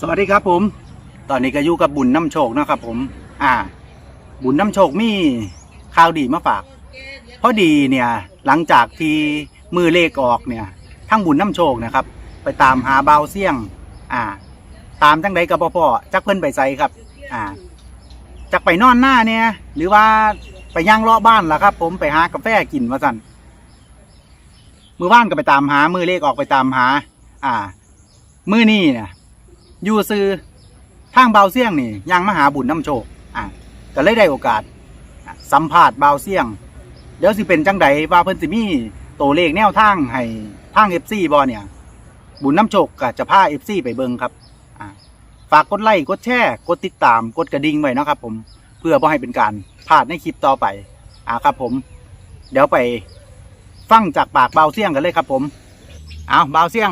สวัสดีครับผม ตอนนี้ก็อยู่กับบุญน้ำโชคนะครับผม อ่า บุญน้ำโชคมีข่าวดีมาฝาก พอดีเนี่ยหลังจากที่มือเลขออกเนี่ยทั้งบุญน้ำโชคนะครับ ไปตามหาเบาเสี่ยง อ่า ตามจังใดกับพ่อจักเพิ่อนไปใส่ครับ อ่าจักไปนอนหน้าเนี่ยหรือว่าไปย่างเลาะบ้านล่ะครับ ผมไปหากาแฟกินมาสั่นมือว่านก็ไปตามหา มือเลขออกไปตามหา อ่า มือนี่เนี่ย อยู่ซื้อทางเบาเสี่ยงนี่ยังมหาบุญน้ำโชคอะก็เลยได้โอกาส สัมภาษณ์เบาเสี่ยง เดี๋ยวสิเป็นจังใดว่าเพิ่นสิมีตัวเลขแนวทางให้ทาง FC บ่เนี่ย บุญน้ำโชคก็จะพา FC ไปเบิงครับอะฝากกดไลค์กดแชร์กดติดตามกดกระดิ่งไว้นะครับผมเพื่อบ่ให้เป็นการพลาดในคลิปต่อไปอะครับผม เดี๋ยวไปฟังจากปากเบาเสี่ยงกันเลยครับผม เอาเบาเสี่ยง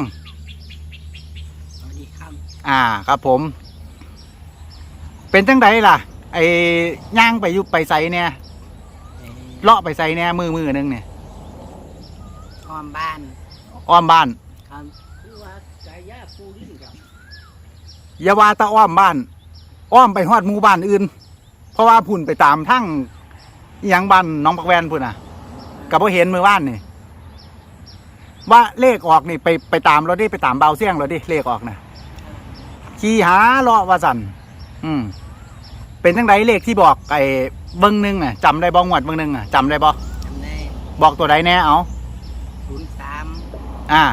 อ่าครับผม เป็นจังไดล่ะ ไอ้ย่างไปอยุบไปใส่เนี่ยเอ่อเลาะไปใส่เนี่ยมือมือหนึงเนี่ยอ้อมบ้านอ้อมบ้านครับคือว่าใจยาปูลิ้นครับอย่าว่าแตะอ้อมบ้าน อ้อมไปฮอดหมู่บ้านอื่น เพราะว่าพุ่นไปตามทั้งอหยังบ้านน้องปักแวนพุ่นอะกับพอเห็นมือบ้านนี่ว่าเลขออกนี่ไปไปตามเราดิไปตามเบาเสี่ยงเราดิเลขออกนะ ขี่หาเลาะว่าสันอืมเป็นจังไดเลขที่บอกไอ้เบิ้งหนึงอะจำได้บ่งวดเบิ้งหนึงอะจำได้บ่จำได้บอกตัวใดแน่เอาศูนย์สามอ่า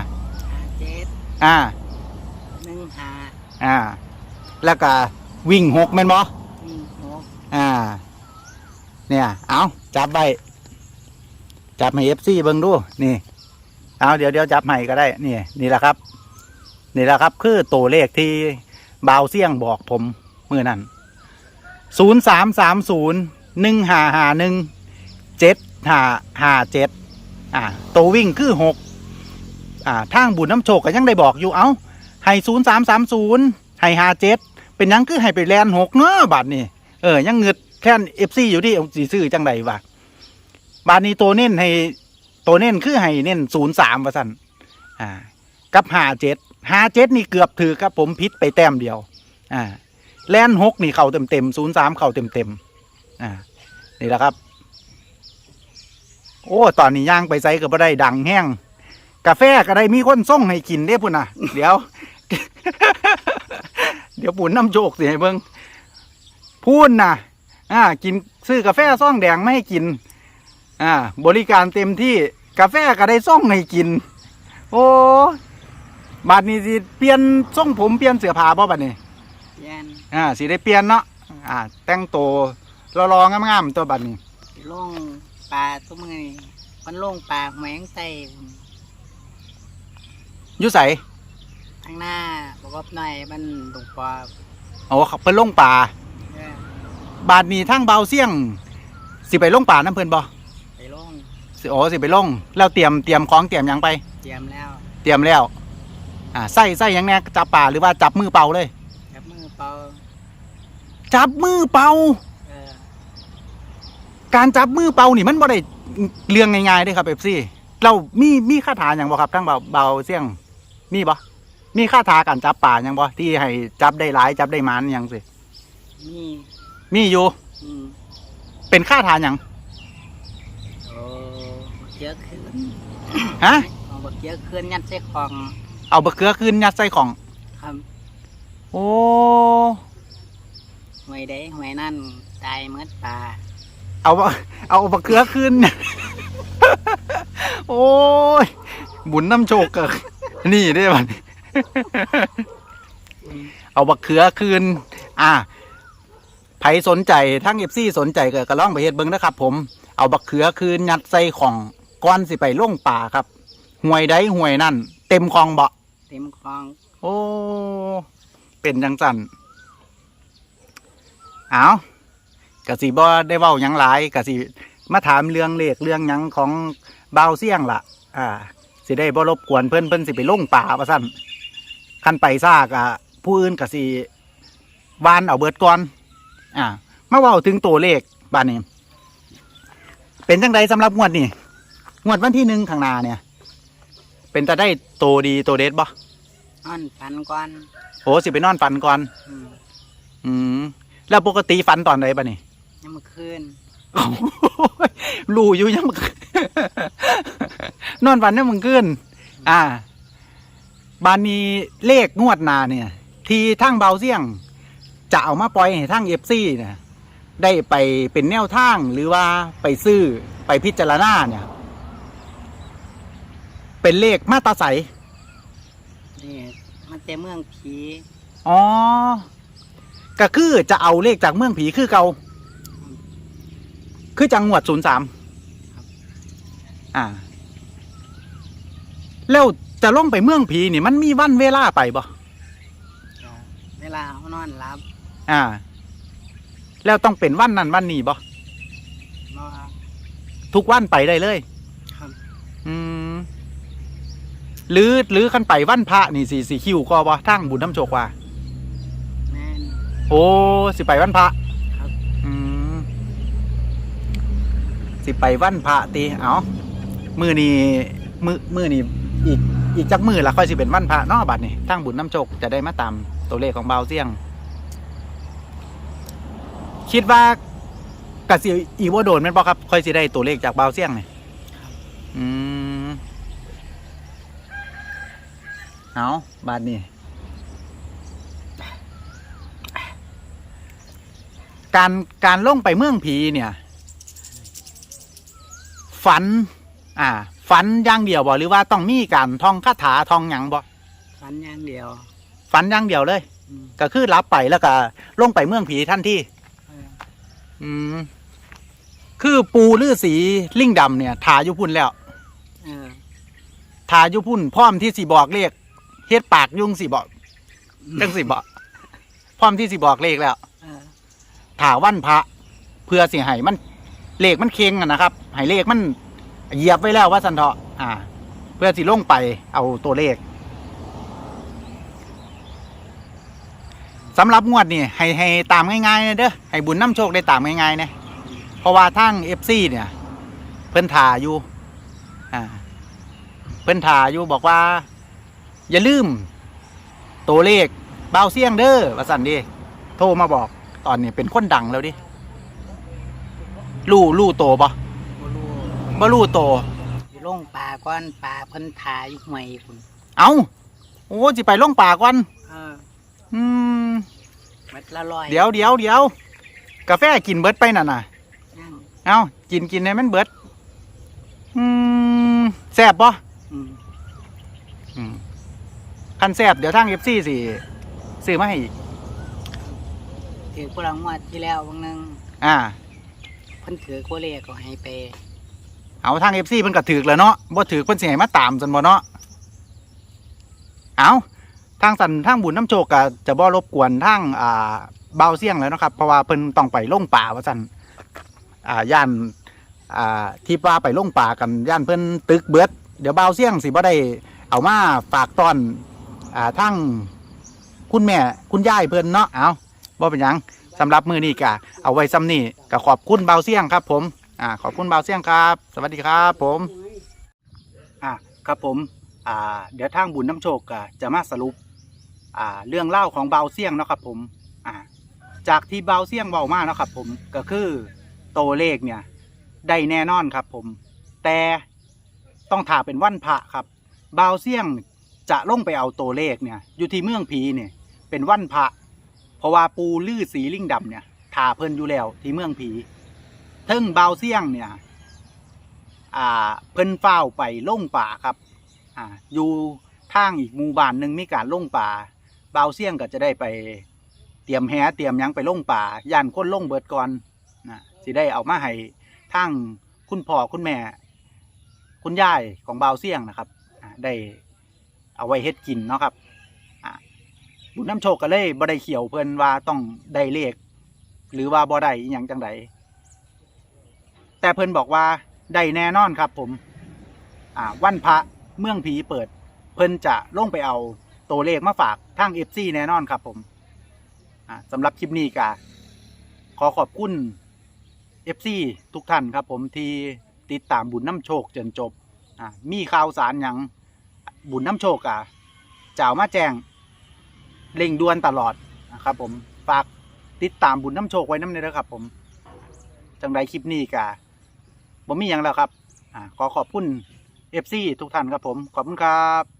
ห้าเจ็ดอ่า หนึ่งห้าอ่า แล้วก็วิ่งหกแม่นบ่หนึ่งหกอ่า เนี่ย เอาจับไว้จับให้เอฟซีเบิ่งดูนี่ เอาเดี๋ยวเดี๋ยวจับให้ก็ได้ นี่ นี่แหละครับ นี่แหละครับ คือตัวเลขที่ บาวเสี่ยงบอกผมเมื่อนั้นศูนย์สามสามศูนย์หนึ่งห้าห้าหนึ่งเจ็ดห้าห้าเจ็ดอ่าตัววิ่งคือหกอ่าทางบุญน้ำโชคก็ยังได้บอกอยู่เอาให้ศูนย์สามสามศูนย์ให้ห้าเจ็ดเป็นยังคือให้ไปแลนหกเนาะบัตรนี่เออยังเงืดแค่เอฟซีอยู่ที่สีซื้อจังใดวะบาทนี้ตัวเน้นให้ตัวเน้นคือให้เน้นศูนย์สามว่าสั่นอ่า กับหาเจ็ดหาเจ็ดนี่เกือบถือครับผมพิษไปแต้มเดียว อ่าแลนหกนี่เข่าเต็มเต็มศูนย์สามเข่าเต็มเต็มอ่านี่แหละครับ โอ้ตอนนี้ย่างไปไซก็บ่ได้ดังแห้งกาแฟก็ได้มีคนส่งให้กินเด้พุ่นน่ะ เดี๋ยว เดี๋ยวปุ่นน้ำโจกสิให้เบิ่งพูนนะอ่า กินซื้อกาแฟซ่องแดงไม่ให้กิน อ่า บริการเต็มที่กาแฟก็ได้ซ่องให้กิน โอ้ บัดนี้สิเปลี่ยนซ่องผมเปลี่ยนเสื้อผ้าบ่บัดนี้เย็นอ่าสิได้เปลี่ยนเนาะอ่า แต่งตัวรอๆงามๆตัวบัดนี้ลงปลาตัวมือนี่มันลงปลาแมงไตอยู่ใสทางหน้าบอกว่าหน่อยมันตรงปอโอ้เพิ่นลงป่า เออบาดนี้ทั้งเบาเสี่ยง สิไปลงป่าน้ำเพิ่นบ่ไปลงสิโอ้สิไปลงแล้วเตรียมเตรียมของเตรียมหยังไป เตรียมแล้ว เตรียมแล้ว อ่าใส่ใส่หยังแน่จับป่าหรือว่าจับมือเป่าเลย จับมือเป่าจับมือเป่า เออการจับมือเป่านี่มันบ่ได้เรื่องง่ายๆเด้ครับเอฟซีเรามีมีคาถาอย่างบ่ครับทั้งเบาเบาเสี่ยงมีบ่มีคาถาการจับป่าอย่างบ่ที่ให้จับได้หลายจับได้หมานอย่างสินี่มีอยู่อืมเป็นคาถาอย่างโอ้บักเยอะขึ้นฮะเอาบักเยอะขึ้นยัดใส่ของ เอาบะเขือคืนยัดใส่ของ ครับโอ้หวยได้หวยนั่นตายเมื่อปลาเอาบะเอาบะเขือคืนโอ้ยบุญน้ำโชกเกิดนี่ได้บัดนี้เอาบักเขือคืน อ่าไผสนใจทั้งเอฟซีสนใจก็กระล่องไปเฮ็ดเบิ่งนะครับ ผม เอาบักเขือคืนยัดใส่ของก้อนสิไปล่งป่าครับห่วยใดห่วยนั่น เต็มคลองเบาะ เต็มคลองโอ้ เป็นจังสันเอากะสิบ่ได้เว้าหยังหลายกะสิมาถามเรื่องเลขเรื่องหยังของเบาวเสี่ยงล่ะ อ่า สิได้บ่รบกวนเพิ่นเพิ่นสิไปลงป่าว่าซั่นคันไปซากอะผู้อื่นกะสิวานเอาเบิดก่อน อ่า มาเว้าถึงตัวเลขบ้าดนี้ เป็นจังใดสำหรับงวดนี้งวดวันที่หนึ่งข้างหน้าเนี่ย เป็นตาได้โตดีโตเด็ดบ่นอนฝันก่อนโอ้สิไปนอนฝันก่อน อืมอืมแล้วปกติฝันตอนไหนปะนี่ ยังมาคืนโอ้ยรู้อยู่ยังมึง นอนฝันยังมึงขึ้น อ่า บานนี้เลขงวดหนาเนี่ย ที่ทั้งเบาเสี่ยง จะเอามาปล่อยให้ทั้งเอฟซีเนี่ย ได้ไปเป็นแนวทางหรือว่าไปซื้อไปพิจารณาเนี่ย เป็นเลขมาตราใสนี่มันแต่เมืองผีอ๋อก็คือจะเอาเลขจากเมืองผีคือเกาคือจังหวัดศูนย์สามอ่า แล้วจะล่องไปเมืองผีนี่มันมีวันเวลาไปบ่ก็เวลาเขานอนหลับ อ่า แล้วต้องเป็นวันนั้นวันนี้บ่นอนทุกวันไปได้เลย ครับ อืม หรือหรือคันไปวันพระนี่สีสีคิวก็บ่ทางบุญน้ำโชกว่า แม่น โอ้สิไปวันพระครับ อืมสิไปวันพระตีเอามือนี่มือมือนี่อีกอีกจักมือละค่อยสิเป็นวันพระเนอบัดนี่ทางบุญน้ำโชคจะได้มาตามตัวเลขของเบาเสี่ยง คิดว่ากสิอีโวโดนแม่นบ่ครับ ค่อยสิได้ตัวเลขจากเบาเสี่ยงนี่อืม เอาบาดนี่การการล่งไปเมืองผีเนี่ย ฝัน อ่า ฝันอย่างเดียวบ่หรือว่าต้องมีการท่องคาถาท่องหยังบ่ฝันอย่างเดียว ฝันอย่างเดียวเลย อืมก็คือรับไปแล้วก็ลงไปเมืองผีท่านที่ เอออืม คือปูลือสีลิงดำเนี่ยทาอยุพุ่นแล้ว เออทาอยุพุ่นพร้อมที่สิบอกเลข เฮ็ดปากยุ่งสิบอกจังสิบอกพร้อมที่สิบอกเลขแล้วเออถาวันพระ เพื่อสิให้มัน เลขมันเค็งอะนะครับให้เลขมันเหยียบไว้แล้วว่าสันเถาะอ่า เพื่อสิลงไปเอาตัวเลขสำหรับงวดนี่ให้ให้ตามง่ายๆนะเด้อให้บุญน้ำโชคได้ตามง่ายๆนะเพราะว่าทั้งเอฟซีเนี่ย เพิ่นถาอยู่ อ่า เพิ่นถาอยู่บอกว่า อย่าลืม ตัวเลขเบาเสียงเด้อว่าสันดีโทรมาบอกตอนนี้เป็นคนดังแล้วดิรู้รู้โตบ่บ่รู้บ่รู้โตอยู่ลงป่าก่อนป่าเพิ่นทาอยู่ห่วยคุณเอาโอ้สิไปล่องป่าก่อนเอออืมเม็ดละร้อยเดี๋ยวเดี๋ยวเดี๋ยวกาแฟกินเบิดไปน่ะน่ะยังเอากินกินให้มันเบิดอืมแซ่บบ่อืมอืม คันแซ่บเดี๋ยวทางเอฟซีสิซื้อมาให้อีก ถือพลังวัดที่แล้วบางนึงอ่า เพิ่นถือโคเลขก็ให้ไปเอาทางเอฟซีเพิ่นก็ถือกแล้วเนาะบ่ถือกเพิ่นสิให้มาตามจันบ่เนาะเอาทางสันทางบุญน้ำโชคก็จะบ่รบกวนทางอ่าเบาเสี่ยงแล้วเนาะครับ เพราะว่าเพิ่นต้องไปลงป่าว่าซั่นอ่าย่านอ่าที่ว่าไปลงป่ากันย่านเพิ่นตึกเบิด เดี๋ยวเบาเสี่ยงสิบ่ได้เอามาฝากตอน อ่าทางคุณแม่คุณยายเพิ่นเนาะเอาบ่เป็นหยังสำหรับมือนี้ก็เอาไว้ซ้ำนี้ก็ขอบคุณเบาเสี่ยงครับ ผมอ่าขอบคุณเบาเสี่ยงครับ สวัสดีครับผมอ่าครับผมอ่าเดี๋ยวทางบุญน้ำโชคก็จะมาสรุปอ่าเรื่องเล่าวของเบาเสี่ยงเนาะครับผมอ่าจากที่เบาเสี่ยงเบามาเนาะครับผมก็คือตัวเลขเนี่ยได้แน่นอนครับผม แต่ต้องถ่าเป็นวันพระครับเบาเสี่ยง จะลงไปเอาตัวเลขเนี่ยอยู่ที่เมืองผีเนี่ยเป็นวันพระเพราะว่าปูลือสีลิงดำเนี่ยถ่าเพิ่นอยู่แล้วที่เมืองผีทึ่งเบาเสี่ยงเนี่ยอ่าเพิ่นเฝ้าไปล่งป่าครับอ่าอยู่ทางอีกหมู่บ้านหนึ่งมีการล่งป่าเบาเสี่ยงก็จะได้ไปเตรียมแหเตรียมยังไปล่งป่าย่านคนล่งเบิดก่อนนะสิได้เอามาให้ทางคุณพ่อคุณแม่ คุณยายของเบาเสี่ยงนะครับได้ เอาไว้เฮ็ดกินเนาะครับบุญน้ำโชคก็เลยบ่ได้เขียวเพิ่นว่าต้องได้เลขหรือว่าบ่ได้อหยังจังไดแต่เพิ่นบอกว่าได้แน่นอนครับผมวันพระเมืองผีเปิด เพิ่นจะลงไปเอาตัวเลขมาฝากทางเอฟซีแน่นอนครับผมสำหรับคลิปนี้ก็ขอขอบคุณเอฟซีทุกท่านครับผมที่ติดตามบุญน้ำโชคจนจบมีข่าวสารอย่าง บุญน้ำโชคอะจะเอามาแจ้งเร่งด่วนตลอดนะครับ ผมฝากติดตามบุญน้ำโชคไว้น้ำเนยนะครับ ผมจังไรคลิปนี้กะผมมีอย่างแล้วครับอขอขอบคุณเอฟซีทุกท่านครับผม ขอบคุณครับ